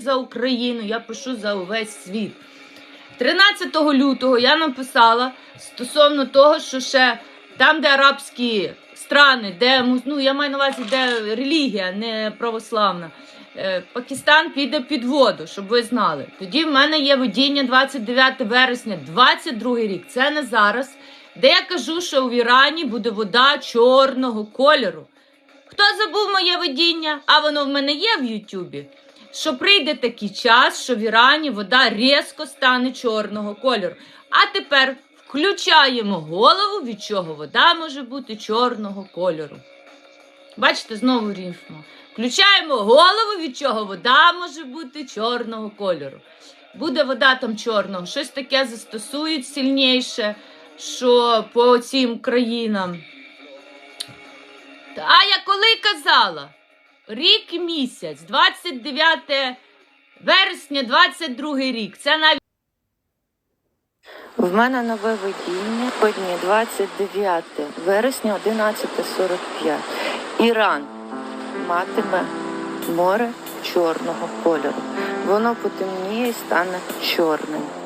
за Україну, я пишу за увесь світ. 13 лютого я написала стосовно того, що ще там, де арабські страни, де ну, я маю на увазі, де релігія, не православна. е, Пакистан піде під воду, щоб ви знали. Тоді в мене є видіння 29 вересня, 22 рік. Це не зараз. Де я кажу, що в Ірані буде вода чорного кольору. Хто забув моє видіння? А воно в мене є в Ютубі. Що прийде такий час, що в Ірані вода різко стане чорного кольору. А тепер включаємо голову, від чого вода може бути чорного кольору. Бачите, знову рифмо. Включаємо голову, від чого вода може бути чорного кольору. Буде вода там чорного, щось таке застосують сильніше, що по цим країнам. А я коли казала? Рік і місяць, 29 вересня, 22 рік. Це навіть. В мене нове видіння сьогодні 29 вересня 11.45. Іран матиме море чорного кольору. Воно потемніє і стане чорним.